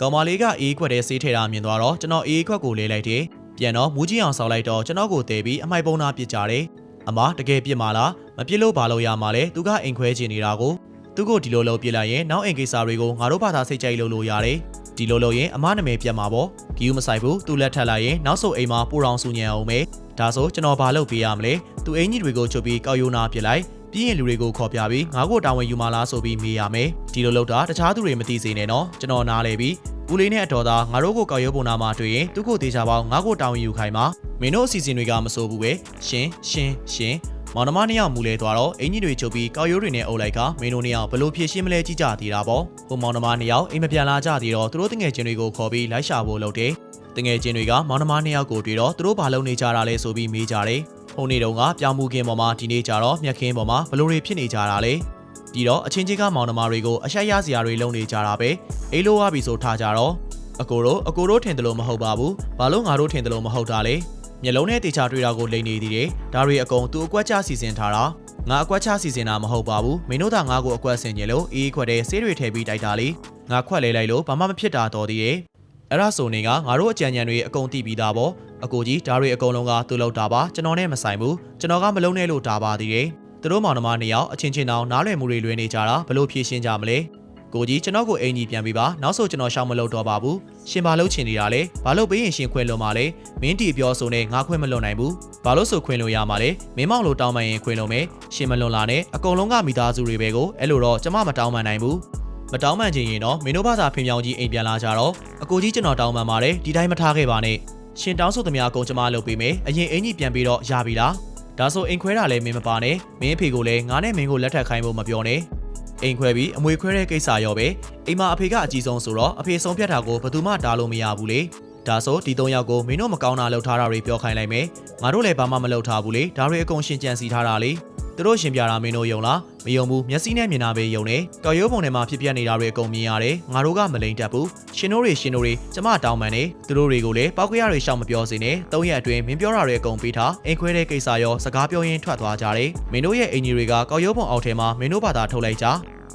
ကောင်မလေးကအေးခွက်တဲ့ဆေးထဲတာမြင်သွားတော့ကျွန်တော်အေးခွက်ကိုလေးလိုက်တယ်ပြန်တော့မူးကြီးအောင်ဆောက်လိုက်တော့ကျွန်တော်ကိုတဲပြီးအမိုက်ပုံးသားပစ်ကြတယ်အမတကယ်ပြစ်မှာလားမပြစ်လို့ဘာလို့ရမှာလဲသူကအိမ်ခွဲချင်နေတာကိုသူကိုဒီလိုလုပ်ပြစ်လိုက်ရင်နောက်အိမ်ကိစ္စတွေကိုငါတို့ဘာသာစိတ်ကြိုက်လို့လို့ရတယ်ဒီလိုလုပ်ရင်အမနာမည်ပြတ်မှာပေါ့ဂီယူမဆိုင်ဘူးသူလက်ထပ်လိုက်ရင်နောက်ဆုံးအိမ်မှာပူရောင်ဆူညံအောင်မယ်ဒါဆိုကျွန်တော်ဘာလုပ်ပေးရမလဲသူအင်ကြီးတွေကိုချုပ်ပြီးကောက်ရိုးနာပစ်လိုက် ပြီးရင်လူတွေကိုခေါ်ပြပြီးငါ့ကိုတာဝန်ယူမလားဆိုပြီးမေးရမယ်ဒီလိုလုပ်တာတခြားသူတွေမသိစေနဲ့နော်ကျွန်တော်နားလဲပြီးဦးလေးနဲ့အတော်သားငါတို့ကိုကောက်ရိုးပုံနာမှာတွေ့ရင်သူ့ကိုတေချာပေါင်းငါ့ကိုတာဝန်ယူခိုင်းပါမင်းတို့အစီအစဉ်တွေကမစိုးဘူးပဲရှင်ရှင်ရှင်မောင်နှမနှစ်ယောက်မူလဲသွားတော့အင်ကြီးတွေချုပ်ပြီးကောက်ရိုးတွေနဲ့အုပ်လိုက်ကမင်းတို့နှစ်ယောက်ဘလို့ဖြည့်ရှင်းမလဲကြည့်ကြသေးတာပေါ့ဟိုမောင်နှမနှစ်ယောက်အိမ်မပြန်လာကြသေးတော့သူတို့တငယ်ချင်းတွေကိုခေါ်ပြီးလိုက်ရှာဖို့လုပ်တယ်တငယ်ချင်းတွေကမောင်နှမနှစ်ယောက်ကိုတွေ့တော့သူတို့ဘာလုပ်နေကြတာလဲဆိုပြီးမေးကြတယ်ဟို နေ့တုန်းကပြောင်းမှုခင်းပေါ်မှာဒီနေ့ကျတော့မြက်ခင်းပေါ်မှာဘလို့တွေဖြစ်နေကြတာလဲပြီးတော့အချင်းချင်းကမောင်နှမတွေကိုအဆက်ရစရာတွေလုပ်နေကြတာပဲအေးလိုဝါပြီဆိုထားကြတော့အကိုတို့အကိုတို့ထင်တယ်လို့မဟုတ်ပါဘူးဘာလို့ငါတို့ထင်တယ်လို့မဟုတ်တာလဲမျက်လုံးနဲ့တေချာတွေ့တာကိုလိန်နေသေးတယ်ဒါတွေအကုန်သူအကွက်ချစီစဉ်ထားတာငါအကွက်ချစီစဉ်တာမဟုတ်ပါဘူးမင်းတို့သာငါ့ကိုအကွက်ဆင်ကြလို့အေးခွက်တဲ့ဆေးတွေထည့်ပြီးတိုက်တာလေငါခွက်လဲလိုက်လို့ဘာမှမဖြစ်တာတော်သေးတယ်အဲ့ဒါဆိုနေကငါတို့အကြံဉာဏ်တွေအကုန်သိပြီးသားပေါ့ အကိုကြီးဒါတွေအကုန်လုံးကသူ့လောက်တာပါကျွန်တော်နဲ့မဆိုင်ဘူးကျွန်တော်ကမလုံးနဲ့လို့တာပါသေးတယ်သူတို့မောင်နှမနှစ်ယောက်အချင်းချင်းတောင်နားလည်မှုတွေလွဲနေကြတာဘလို့ဖြေရှင်းကြမလဲကိုကြီးကျွန်တော်ကိုအင်ကြီးပြန်ပြီးပါနောက်ဆိုကျွန်တော်ရှောင်းမလုပ်တော့ပါဘူးရှင်ဘာလို့ချင်နေတာလဲဘာလို့ပေးရင်ရှင်ခွင့်လွန်မှာလဲမင်းတီပြောဆိုနေငါခွင့်မလွန်နိုင်ဘူးဘာလို့ဆိုခွင့်လွန်ရမှာလဲမင်းမောင်လိုတောင်းပန်ရင်ခွင့်လွန်မယ်ရှင်မလွန်လာနဲ့အကုန်လုံးကမိသားစုတွေပဲကိုအဲ့လိုတော့ကျွန်မမတောင်းပန်နိုင်ဘူးမတောင်းပန်ချင်ရင်တော့မင်းတို့ဘာသာဖင်ပြောင်းကြီးအိမ်ပြန်လာကြတော့အကိုကြီးကျွန်တော်တောင်းပန်ပါတယ်ဒီတိုင်းမထားခဲ့ပါနဲ့ ရှင်တောင်းဆိုသမျှအကုန်ကျွန်မလုပ်ပေးမယ်အရင်အင်ကြီးပြန်ပြီးတော့ရပြီလားဒါဆိုအိမ်ခွဲတာလည်းမင်းမပါနဲ့မင်းအဖေကိုလည်းငါနဲ့မင်းကိုလက်ထပ်ခိုင်းဖို့မပြောနဲ့အိမ်ခွဲပြီးအမွေခွဲတဲ့ကိစ္စရောပဲအိမ်မှာအဖေကအကြီးဆုံးဆိုတော့အဖေဆုံးဖြတ်တာကိုဘယ်သူမှတားလို့မရဘူးလေဒါဆိုဒီ၃ယောက်ကိုမင်းတို့မကောင်းတာလုပ်ထားတာတွေပြောခိုင်းလိုက်မယ်ငါတို့လည်းဘာမှမလုပ်ထားဘူးလေဒါတွေအကုန်ရှင်းကြံစီထားတာလေ သူတို့ရှင်ပြတာမင်းတို့ယုံလားမယုံဘူးမျက်စိနဲ့မြင်တာပဲယုံနေကော်ရိုးပုံထဲမှာဖြစ်ပျက်နေတာတွေအကုန်မြင်ရတယ်ငါတို့ကမလိန်တတ်ဘူးရှင်တို့တွေရှင်တို့တွေကျမတောင်းပန်နေသူတို့တွေကိုလည်းပောက်ကရတွေရှောင်မပြောစေနဲ့၃ရက်အတွင်းမင်းပြောတာတွေအကုန်ပေးထားအိမ်ခွဲတဲ့ကိစ္စရောစကားပြောရင်းထွက်သွားကြတယ်မင်းတို့ရဲ့အင်ဂျီတွေကကော်ရိုးပုံအောက်ထဲမှာမင်းတို့ဘာသာထုတ်လိုက်ကြ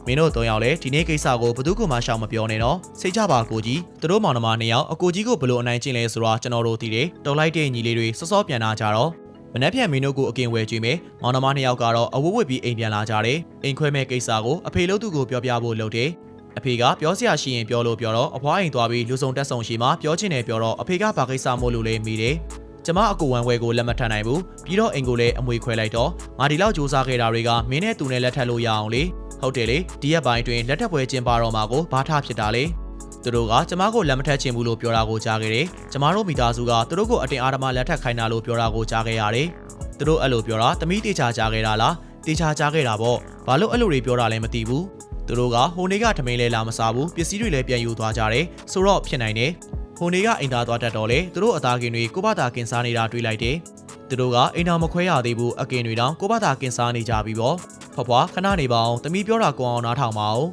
မင်းတို့၃ယောက်လည်းဒီနေ့ကိစ္စကိုဘယ်သူမှမရှောင်မပြောနဲ့နော်စိတ်ချပါကိုကြီးသူတို့မောင်နှမ၂ယောက်အကိုကြီးကိုဘလို့အနိုင်ကျင့်လဲဆိုတာကျွန်တော်တို့သိတယ်တော်လိုက်တဲ့ညီလေးတွေစောစောပြန်လာကြတော့ မနှက်ဖြန်မင်းတို့ကိုအကင်ဝယ်ကြည့်မယ်မောင်နှမနှစ်ယောက်ကတော့အဝတ်ဝတ်ပြီးအိမ်ပြန်လာကြတယ်အိမ်ခွဲမဲ့ကိစ္စကိုအဖေလို့သူကိုပြောပြဖို့လုပ်တယ်အဖေကပြောစရာရှိရင်ပြောလို့ပြောတော့အဖွားအိမ်သွားပြီးလူဆောင်တက်ဆောင်ရှိမှပြောချင်တယ်ပြောတော့အဖေကဘာကိစ္စမို့လို့လဲမိတယ်ကျမအကူဝမ်းဝဲကိုလက်မထပ်နိုင်ဘူးပြီးတော့အိမ်ကိုလည်းအမွေခွဲလိုက်တော့ငါဒီလောက်စူးစမ်းခဲ့တာတွေကမင်းနဲ့သူနဲ့လက်ထပ်လို့ရအောင်လေဟုတ်တယ်လေဒီရက်ပိုင်းအတွင်းလက်ထပ်ပွဲကျင်းပတော့မှာကိုဘာထဖြစ်တာလဲ သူတို့ကကျမကိုလက်မထက်ချင်ဘူးလို့ပြောတာကိုကြားခဲ့တယ်ကျမတို့မိသားစုကသူတို့ကိုအတင်အားဓမ္မလက်ထပ်ခိုင်းတာလို့ပြောတာကိုကြားခဲ့ရတယ်သူတို့အဲ့လိုပြောတာတမိတေချာကြားခဲ့တာလားတေချာကြားခဲ့တာပေါ့ဘာလို့အဲ့လိုတွေပြောတာလဲမသိဘူးသူတို့ကဟိုနေ့ကထမင်းလဲလာမစားဘူးပစ္စည်းတွေလည်းပြန်ယူသွားကြတယ်ဆိုတော့ဖြစ်နိုင်တယ်ဟိုနေ့ကအိမ်သားသွားတတ်တော့လေသူတို့အသားကင်တွေကိုဘာသာကင်စားနေတာတွေ့လိုက်တယ်သူတို့ကအိမ်တော်မခွဲရသေးဘူးအကင်တွေတောင်ကိုဘာသာကင်စားနေကြပြီပေါ့ဖွားဖွားခဏနေပါအောင်တမီးပြောတာကိုအောင်နားထောင်ပါအောင်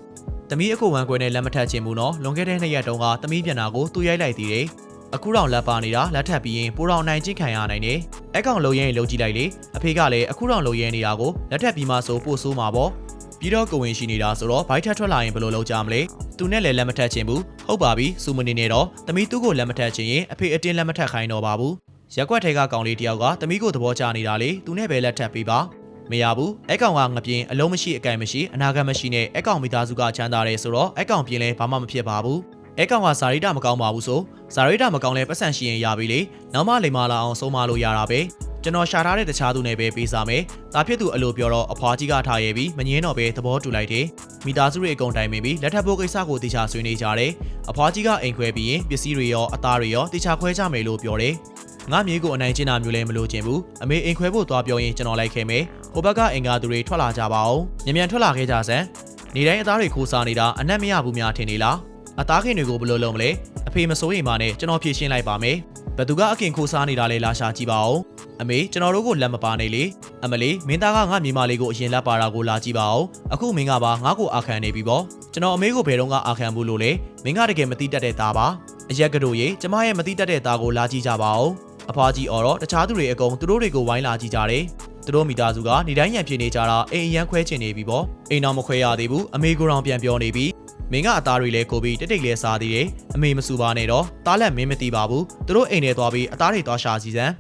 တမီးအကိုဝမ်းကွယ်နဲ့လက်မထက်ချင်ဘူးနော်လွန်ခဲ့တဲ့နှစ်ရက်တုန်းကတမီးပြန်တာကိုသူရိုက်လိုက်သေးတယ်အခုတော့လက်ပါနေတာလက်ထပ်ပြီးရင်ပိုတော်နိုင်ချင်းခံရနိုင်တယ်။အကောင်လုံရဲရင်လုံကြည့်လိုက်လေအဖေကလည်းအခုတော့လုံရဲနေတာကိုလက်ထပ်ပြီးမှဆိုပို့ဆိုးမှာပေါ့။ပြီးတော့ကိုဝင်ရှိနေတာဆိုတော့ဘိုက်ထက်ထွက်လာရင်ဘယ်လိုလုပ်ကြမလဲ။သူနဲ့လည်းလက်မထက်ချင်ဘူး။ဟုတ်ပါပြီ။စူမနေနေတော့တမီးသူ့ကိုလက်မထက်ချင်ရင်အဖေအတင်းလက်မထက်ခိုင်းတော့ပါဘူး။ရက်ွက်ထဲကကောင်လေးတယောက်ကတမီးကိုသဘောကျနေတာလေသူနဲ့ပဲလက်ထပ်ပေးပါ။ မရဘူးအကောင်ကငပြင်းအလုံးမရှိအကင်မရှိအနာဂတ်မရှိနဲ့အကောင်မိသားစုကချမ်းသာတယ်ဆိုတော့အကောင်ပြင်းလဲဘာမှမဖြစ်ပါဘူးအဲကောင်ကစာရိတမကောင်းပါဘူးဆိုစာရိတမကောင်းလဲပတ်စံရှိရင်ရပြီလေနောက်မှလိမ်မာလာအောင်ဆုံးမလို့ရတာပဲကျွန်တော်ရှာထားတဲ့တခြားသူနဲ့ပဲပေးစားမယ်။ဒါဖြစ်သူအလိုပြောတော့အဖွားကြီးကထားရပြီးမငင်းတော့ပဲသဘောတူလိုက်တယ်။မိသားစုတွေအကုန်တိုင်ပင်ပြီးလက်ထပ်ဖို့ကိစ္စကိုတေချာဆွေးနွေးကြတယ်။အဖွားကြီးကအိမ်ခွဲပြီးရင်ပစ္စည်းတွေရောအသားတွေရောတေချာခွဲကြမယ်လို့ပြောတယ်။ငါမြေးကိုအနိုင်ကျင့်တာမျိုးလည်းမလို့ခြင်းဘူး။အမေအိမ်ခွဲဖို့သွားပြောရင်ကျွန်တော်လိုက်ခဲ့မယ်။ ဟိုဘက်ကအင်္ဂါသူတွေထွက်လာကြပါအောင်။မြန်မြန်ထွက်လာခဲ့ကြစမ်း။နေတိုင်းအသားတွေခိုးစားနေတာအနက်မရဘူးများထင်နေလား။အသားခင်တွေကိုဘယ်လိုလုပ်မလဲအဖေမစိုးရင်ပါနဲ့ကျွန်တော်ဖြည့်ရှင်းလိုက်ပါမယ်ဘသူကအခင်ခိုးစားနေတာလဲလာရှာကြည့်ပါဦးအမေကျွန်တော်တို့ကိုလက်မပါနဲ့လေအမလေးမင်းသားကငါမြေမလေးကိုအရင်လက်ပါတာကိုလာကြည့်ပါဦးအခုမင်းကပါငါ့ကိုအာခံနေပြီပေါ့ကျွန်တော်အမေကိုဘယ်တော့ကအာခံဘူးလို့လဲမင်းကတကယ်မတိတတ်တဲ့သားပါအရက်ကတို့ရေကျမရဲ့မတိတတ်တဲ့သားကိုလာကြည့်ကြပါဦးအဖွားကြီးအော်တော့တခြားသူတွေအကုန်သူတို့တွေကိုဝိုင်းလာကြည့်ကြတယ် သူတို့မိသားစုကနေတိုင်းရန်ဖြစ်နေကြတာအိမ်အရန်ခွဲချင်နေပြီပေါ့အိမ်တော်မခွဲရသေးဘူးအမေကိုယ်တော်ပြန်ပြောနေပြီမမင်းကအသားတွေလဲကိုပြီးတိတ်တိတ်လဲစားသေးတယ်အမေမစူပါနဲ့တော့တားလက်မင်းမသိပါဘူးသူတို့အိမ်ထဲသွားပြီးအသားတွေသွားရှာစီစမ်း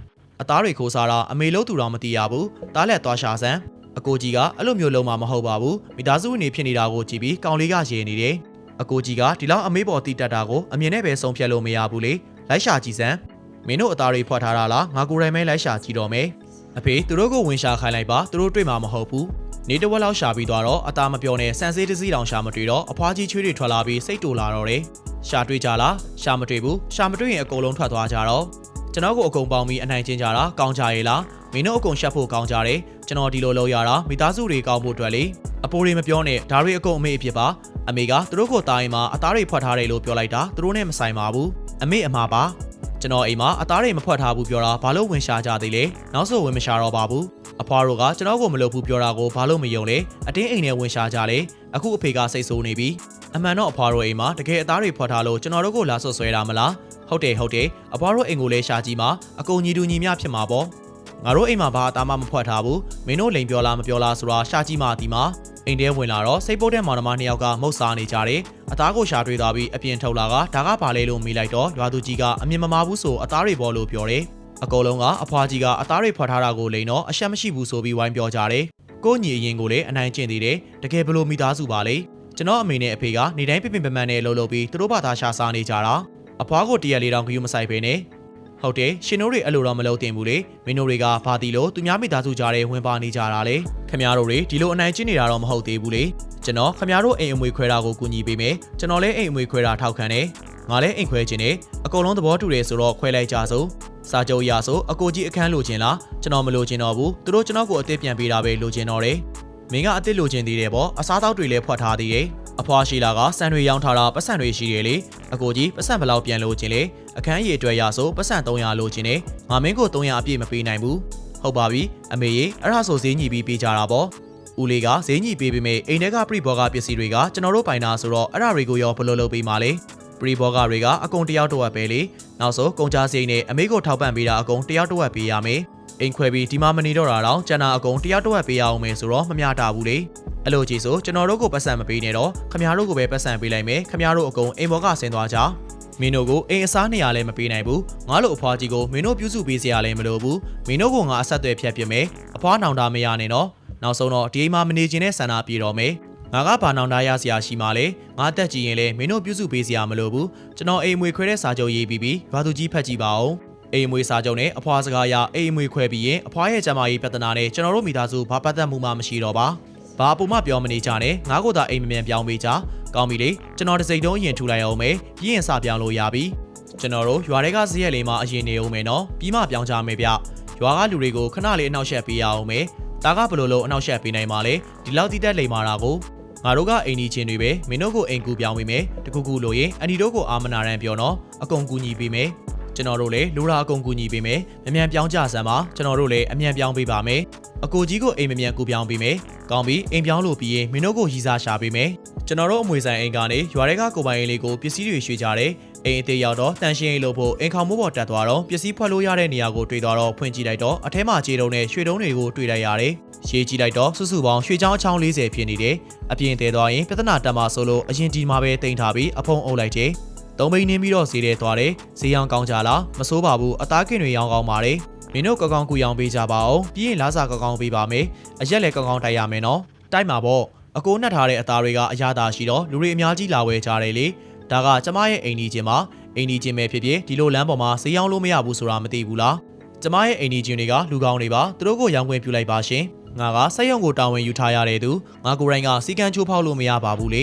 အသားတွေခိုးစားတာအမေလို့သူတော်မသိရဘူးတားလက်သွားရှာစမ်းအကိုကြီးကအဲ့လိုမျိုးလုံးမှာမဟုတ်ပါဘူးမိသားစုဝင်နေဖြစ်နေတာကိုကြည့်ပြီးကောင်လေးကရေနေတယ်အကိုကြီးကဒီလောက်အမေပေါ်တီးတက်တာကိုအမြင်နဲ့ပဲဆုံးဖြတ်လို့မရဘူးလေလိုက်ရှာကြည့်စမ်းမင်းတို့အသားတွေဖွက်ထားတာလားငါကိုယ်တိုင်ပဲလိုက်ရှာကြည့်တော့မယ် အဖေသူတို့ကိုဝင်ရှာခိုင်းလိုက်ပါသူတို့တွေ့မှာမဟုတ်ဘူးနေတဝက်လောက်ရှာပြီးသွားတော့အသားမပြောနဲ့စံစေးတစ်စီးတောင်ရှာမတွေ့တော့အဖွားကြီးချွေးတွေထွက်လာပြီးစိတ်တူလာတော့တယ်ရှာတွေ့ကြလားရှာမတွေ့ဘူးရှာမတွေ့ရင်အကုန်လုံးထွက်သွားကြတော့ကျွန်တော်ကိုအကုန်ပေါင်းပြီးအနိုင်ကျင်းကြတာကောင်းကြရဲ့လားမင်းတို့အကုန်ရှက်ဖို့ကောင်းကြတယ်ကျွန်တော်ဒီလိုလုပ်ရတာမိသားစုတွေကောင်းဖို့အတွက်လေအပိုးတွေမပြောနဲ့ဒါတွေအကုန်အမေအဖြစ်ပါအမေကသူတို့ကိုတာရင်မှာအသားတွေဖွက်ထားတယ်လို့ပြောလိုက်တာသူတို့နဲ့မဆိုင်ပါဘူးအမေအမှားပါ ကျွန်တော်အိမ်မှာအသားတွေမဖွက်ထားဘူးပြောတာဘာလို့ဝင်ရှာကြသေးလဲနောက်ဆိုဝင်မရှာတော့ပါဘူးအဖွားတို့ကကျွန်တော်ကိုမလုပ်ဘူးပြောတာကိုဘာလို့မယုံလဲအတင်းအိမ်ထဲဝင်ရှာကြလေအခုအဖေကစိတ်ဆိုးနေပြီအမှန်တော့အဖွားတို့အိမ်မှာတကယ်အသားတွေဖွက်ထားလို့ကျွန်တော်တို့ကိုလာဆွဆွဲတာမလားဟုတ်တယ်ဟုတ်တယ်အဖွားတို့အိမ်ကိုလည်းရှာကြည့်မှာအကုန်ညီတူညီမျှဖြစ်မှာပေါ့ငါတို့အိမ်မှာဘာအသားမှမဖွက်ထားဘူးမင်းတို့လိန်ပြောလားမပြောလားဆိုတာရှာကြည့်မှဒီမှာ အိမ်ထဲဝင်လာတော့စိတ်ပုတ်တဲ့မောင်နှမနှစ်ယောက်ကမုတ်စားနေကြတယ်အသားကိုရှာတွေ့သွားပြီးအပြင်ထုတ်လာကဒါကဘာလဲလို့မေးလိုက်တော့ရွာသူကြီးကအမြင်မမာဘူးဆိုအသားတွေပေါ်လို့ပြောတယ်အကုန်လုံးကအဖွားကြီးကအသားတွေဖွက်ထားတာကိုလိန်တော့အရှက်မရှိဘူးဆိုပြီးဝိုင်းပြောကြတယ်ကိုညီအရင်ကိုလည်းအနိုင်ကျင့်သေးတယ်တကယ်ဘလို့မိသားစုပါလေကျွန်တော်အမေနဲ့အဖေကနေတိုင်းပြပင်ပမန်နဲ့လှုပ်လှုပ်ပြီးသူတို့ဘာသာရှာစားနေကြတာအဖွားကိုတရက်လေးတောင်ဂယုမဆိုင်ဖေးနဲ့ ဟုတ်တယ်ရှင်တို့တွေအဲ့လိုတော့မလုပ်တင်ဘူးလေမင်းတို့တွေကဘာတီလို့သူများမိသားစုကြားထဲဝင်ပါနေကြတာလေခမရတို့တွေဒီလိုအနိုင်ကျင့်နေတာတော့မဟုတ်သေးဘူးလေကျွန်တော်ခမရတို့အိမ်အမွေခွဲတာကိုကူညီပေးမယ်ကျွန်တော်လည်းအိမ်အမွေခွဲတာထောက်ခံတယ်ငါလည်းအိမ်ခွဲခြင်းနဲ့အကုန်လုံးသဘောတူတယ်ဆိုတော့ခွဲလိုက်ကြစို့စာချုပ်အရဆိုအကိုကြီးအခန်းလိုချင်လားကျွန်တော်မလိုချင်တော့ဘူးသူတို့ကျွန်တော်ကိုအသစ်ပြန်ပေးတာပဲလိုချင်တော့တယ်မင်းကအသစ်လိုချင်သေးတယ်ပေါ့အစားအသောက်တွေလည်းဖွက်ထားသေးတယ်အဖွားရှိလာကစံတွေရောင်းထားတာပတ်စံတွေရှိတယ်လေ အကိုကြီးပတ်စံဘယ်လောက်ပြန်လိုချင်လဲအခန်းရည်အတွက်ရဆိုပတ်စံ300လိုချင်တယ်ငါမင်းကို300အပြည့်မပေးနိုင်ဘူးဟုတ်ပါပြီအမေရေအဲ့ဒါဆိုဈေးညီပြီးပေးကြတာပေါ့ဦးလေးကဈေးညီပေးပေမဲ့အိမ်ထဲကပြိဘောကပစ္စည်းတွေကကျွန်တော်တို့ပိုင်တာဆိုတော့အဲ့ဒါတွေကိုရောဘယ်လိုလုပ်ပေးမှာလဲပရီဘောဂါတွေကအကုန်တယောက်တစ်ဝက်ပဲလေနောက်ဆိုကုန်ကြစရိတ်နဲ့အမေကိုထောက်ပံ့ပေးတာအကုန်တယောက်တစ်ဝက်ပေးရမယ် အိမ်ခွဲပြီးဒီမှာမနေတော့တာတော့ကျန်တာအကုန်တယောက်တစ်ဝက်ပေးရအောင်မယ်ဆိုတော့မမျှတာဘူးလေအဲ့လိုကြီးဆိုကျွန်တော်တို့ကိုပတ်စံမပေးနဲ့တော့ခမရတို့ကိုပဲပတ်စံပေးလိုက်မယ်ခမရတို့အကုန်အိမ်ဘောကဆင်းသွားကြမင်းတို့ကိုအိမ်အစားနေရာလည်းမပေးနိုင်ဘူးငါတို့အဖွားကြီးကိုမင်းတို့ပြုစုပေးစရာလည်းမလိုဘူးမင်းတို့ကငါအဆက်အသွယ်ဖြတ်ပြမယ်အဖွားနောင်တာမရနဲ့နော်နောက်ဆုံးတော့ဒီအိမ်မှာမနေခြင်းနဲ့ဆန္ဒပြေတော့မယ်ငါကဘာနောင်တရစရာရှိမှလဲငါတက်ကြည့်ရင်လဲမင်းတို့ပြုစုပေးစရာမလိုဘူးကျွန်တော်အိမ်မွေခွဲတဲ့စာချုပ်ရေးပြီးပြီးရွာသူကြီးဖတ်ကြည့်ပါဦး အိမ်မွေစာချုပ်နဲ့အဖွားစကားရအိမ်မွေခွဲပြီးရင်အဖွားရဲ့ကျမကြီးပြဿနာနဲ့ကျွန်တော်တို့မိသားစုဘာပတ်သက်မှုမှမရှိတော့ပါဘာအပူမပြောမနေကြနဲ့ငါကိုသာအိမ်မမြန်ပြောင်းပေးကြကောင်းပြီလေကျွန်တော်တစ်စိတ်တုံးအရင်ထူလိုက်အောင်မယ်ပြီးရင်စပြောင်းလို့ရပြီကျွန်တော်တို့ရွာတွေကဇရက်လေးမှာအရင်နေအောင်မယ်နော်ပြီးမှပြောင်းကြမယ်ဗျရွာကလူတွေကိုခဏလေးအနောက်ရှက်ပေးရအောင်မယ်ဒါကဘယ်လိုလုပ်အနောက်ရှက်ပေးနိုင်မှာလဲဒီလောက်တိတက်လိမ္မာတာကိုငါတို့ကအိမ်ကြီးချင်းတွေပဲမင်းတို့ကိုအိမ်ကူပြောင်းပေးမယ်တခုခုလို့ရင်အန်ဒီတို့ကိုအာမနာရန်ပြောတော့အကုန်ကူညီပေးမယ် ကျွန်တော်တို့လည်းလိုရာအကုန်ကူညီပေးမယ်မမြန်ပြောင်းကြစမ်းပါကျွန်တော်တို့လည်းအမြန်ပြောင်းပေးပါမယ်အကိုကြီးကိုအိမ်မမြန်ကူပြောင်းပေးမယ်ကောင်းပြီအိမ်ပြောင်းလို့ပြီးရင်မင်းတို့ကိုရီစားရှာပေးမယ်ကျွန်တော်တို့အမွေဆိုင်အိမ်ကနေရွာတွေကကိုပိုင်အိမ်လေးကိုပစ္စည်းတွေရွှေ့ကြတယ်အိမ်အသေးရောက်တော့တန်ရှင်းအိမ်လို့ဖို့အိမ်ခေါင်မိုးပေါ်တက်သွားတော့ပစ္စည်းဖွက်လို့ရတဲ့နေရာကိုတွေ့သွားတော့ဖွင့်ကြည့်လိုက်တော့အထဲမှာခြေတုံးနဲ့ရွှေတုံးတွေကိုတွေ့လိုက်ရတယ်ရှေးကြည့်လိုက်တော့စုစုပေါင်းရွှေချောင်းအချောင်း40ဖြစ်နေတယ်အပြင်တဲသွားရင်ပြဿနာတက်မှာဆိုလို့အရင်ဒီမှာပဲတင်ထားပြီးအဖုံးအုပ်လိုက်တယ် သုံးဘိန်းနှင်းပြီးတော့ဈေးထဲသွားတယ်ဈေးရောင်းကောင်းကြလားမစိုးပါဘူးအသားကင်တွေရောင်းကောင်းပါတယ်မင်းတို့ကောင်းကောင်းကူရောင်းပေးကြပါအောင်ပြီးရင်လားစာကောင်းကောင်းပေးပါမယ်အရက်လည်းကောင်းကောင်းတိုက်ရမယ်နော်တိုက်မှာပေါ့အကိုနှက်ထားတဲ့အသားတွေကအရသာရှိတော့လူတွေအများကြီးလာဝယ်ကြတယ်လေဒါကကျမရဲ့အိမ်ကြီးချင်းမှာအိမ်ကြီးချင်းပဲဖြစ်ဖြစ်ဒီလိုလမ်းပေါ်မှာဈေးရောင်းလို့မရဘူးဆိုတာမသိဘူးလားကျမရဲ့အိမ်ကြီးချင်းတွေကလူကောင်းတွေပါသူတို့ကိုရောင်းခွင့်ပြုလိုက်ပါရှင်ငါကစက်ရုံကိုတာဝန်ယူထားရတဲ့သူငါကိုယ်တိုင်ကစီကံချိုးဖောက်လို့မရပါဘူးလေ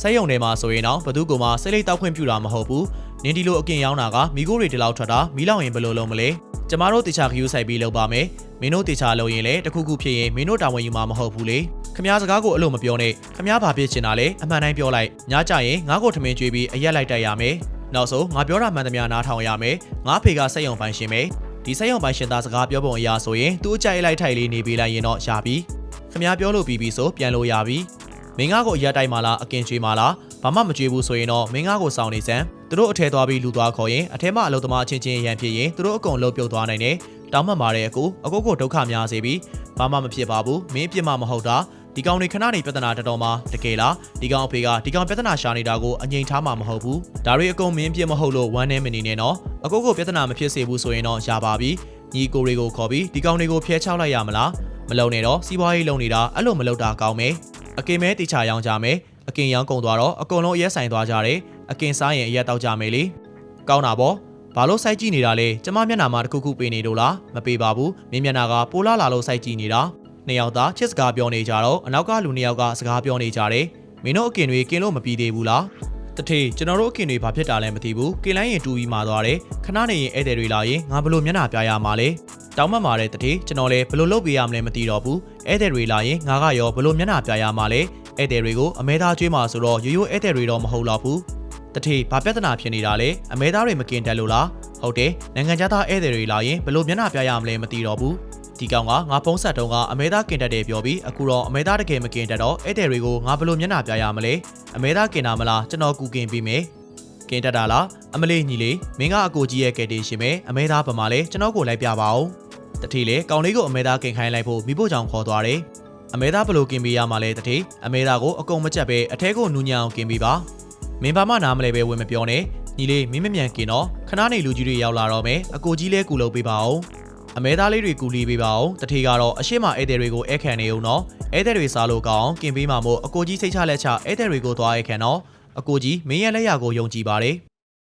စက်ရုံထဲမှာဆိုရင်တော့ဘသူကမှစိတ်လိတ်တောက်ခွင့်ပြုတာမဟုတ်ဘူးနင်ဒီလိုအကင်ရောင်းတာကမိခိုးတွေဒီလောက်ထွက်တာမီးလောင်ရင်ဘယ်လိုလုပ်မလဲကျမတို့တေချာခယူးဆိုင်ပြီးလုပ်ပါမယ်မင်းတို့တေချာလုပ်ရင်လည်းတခုခုဖြစ်ရင်မင်းတို့တာဝန်ယူမှာမဟုတ်ဘူးလေခမားစကားကိုအဲ့လိုမပြောနဲ့ခမားဘာဖြစ်ချင်တာလဲအမှန်တိုင်းပြောလိုက်ညကြရင်ငါ့ကိုထမင်းကျွေးပြီးအရက်လိုက်တိုက်ရမယ်နောက်ဆုံးငါပြောတာမှန်သမျှနားထောင်ရမယ်ငါဖေကစက်ရုံပိုင်ရှင်မယ်ဒီစက်ရုံပိုင်ရှင်သားစကားပြောပုံအရာဆိုရင်သူ့အကြိုက်လိုက်ထိုက်လေးနေပေးလိုက်ရင်တော့ရပြီခမားပြောလို့ပြီးပြီဆိုပြန်လို့ရပြီ မင်းငါ့ကိုအရက်တိုက်မှလားအကင်ကျွေးမှလားဘာမှမကြွေးဘူးဆိုရင်တော့မင်းငါ့ကိုစောင့်နေစမ်းသူတို့အထဲသွားပြီးလူသွားခေါ်ရင်အထဲမှာအလုပ်သမားချင်းချင်းရန်ဖြစ်ရင်သူတို့အကုန်လုံးပြုတ်သွားနိုင်တယ်တောင်းမှတ်ပါတယ်အကိုအကိုကိုဒုက္ခများစေပြီးဘာမှမဖြစ်ပါဘူးမင်းအပြစ်မှမဟုတ်တာဒဒီကောင်တွေခဏနေပြဿနာတတော်မှာတကယ်လားဒီကောင်အဖေကဒီကောင်ပြဿနာရှာနေတာကိုအငြိမ်ထားမှာမဟုတ်ဘူးဒါတွေအကုန်မင်းပြမဟုတ်လို့ဝမ်းနေမနေနဲ့နော်အကိုကိုပြဿနာမဖြစ်စေဘူးဆိုရင်တော့ရပါပြီညီကိုတွေကိုခေါ်ပြီးဒီကောင်တွေကိုဖျဲချောက်လိုက်ရမလားမလုံနဲ့တော့စီးပွားရေးလုံနေတာအဲ့လိုမလုပ်တာကောင်းမယ် အကင်မဲတေချာရောင်းကြမယ်အကင်ရောင်းကုန်သွားတော့အကုန်လုံးအရက်ဆိုင်သွားကြတယ်အကင်စားရင်အရက်တောက်ကြမယ်လေကောင်းတာပေါ့ဘာလို့စိုက်ကြည့်နေတာလဲကျမမျက်နှာမှာတစ်ခုခုပေးနေလို့လားမပေးပါဘူးမင်းမျက်နှာကပိုလာလာလို့စိုက်ကြည့်နေတာနှစ်ယောက်သားချစ်စကားပြောနေကြတော့အနောက်ကလူနှစ်ယောက်ကစကားပြောနေကြတယ်မင်းတို့အကင်တွေကင်လို့မပြီးသေးဘူးလားတထေကျွန်တော်တို့အကင်တွေဘာဖြစ်တာလဲမသိဘူးကင်လိုင်းရင်တူပြီးมาသွားတယ်ခဏနေရင်ဧည့်သည်တွေလာရင်ငါဘလို့မျက်နှာပြရမှာလဲ တောင်းမှတ်มาတဲ့တထေကျွန်တော်လည်းဘလို့လုပ်ပေးရမလဲမသိတော့ဘူးဧည့်သည်တွေလာရင်ငါကရောဘလို့မျက်နှာပြရမှာလဲဧည့်သည်တွေကိုအမဲသားကျွေးမှာဆိုတော့ရိုးရိုးဧည့်သည်တွေတော့မဟုတ်တော့ဘူးတထေဘာပြဿနာဖြစ်နေတာလဲအမဲသားတွေမกินတက်လို့လားဟုတ်တယ်နိုင်ငံခြားသားဧည့်သည်တွေလာရင်ဘလို့မျက်နှာပြရမလဲမသိတော့ဘူးဒီကောင်ကငါဖုံးဆက်တုံးကအမဲသားกินတက်တယ်ပြောပြီးအခုတော့အမဲသားတကယ်မกินတက်တော့ဧည့်သည်တွေကိုငါဘလို့မျက်နှာပြရမလဲအမဲသားกินတာမလားကျွန်တော်ကူกินပြီးမယ် ကင်တက်တာလားအမလေးညီလေးမင်းကအကိုကြီးရဲ့ကယ်တင်ရှင်ပဲအမဲသားဗမာလဲကျွန်တော်ကိုလိုက်ပြပါအောင် တတိလေကောင်လေးကိုအမဲသားကင်ခိုင်းလိုက်ဖို့မိဖို့ကြောင့်ခေါ်သွားတယ်အမဲသားဘလို့ကင်ပေးရမှာလဲတတိအမဲသားကိုအကုန်မချက်ပဲအထဲကိုနူးညံအောင်ကင်ပေးပါမင်းဘာမှနားမလဲပဲဝင်မပြောနဲ့ညီလေးမင်းမမြန်ကင်တော့ခဏနေလူကြီးတွေရောက်လာတော့မယ်အကိုကြီးလဲကူလုပ်ပေးပါအောင်အမဲသားလေးတွေကူလီပေးပါအောင်တတိကတော့အရှိမဧည့်သည်တွေကိုအဲ့ခံနေအောင်နော်ဧည့်သည်တွေစားလို့ကောင်းကင်ပေးမှာမို့အကိုကြီးစိတ်ချလက်ချဧည့်သည်တွေကိုသွားအဲ့ခံတော့အကိုကြီးမင်းရဲ့လက်ရာကိုယုံကြည်ပါတယ်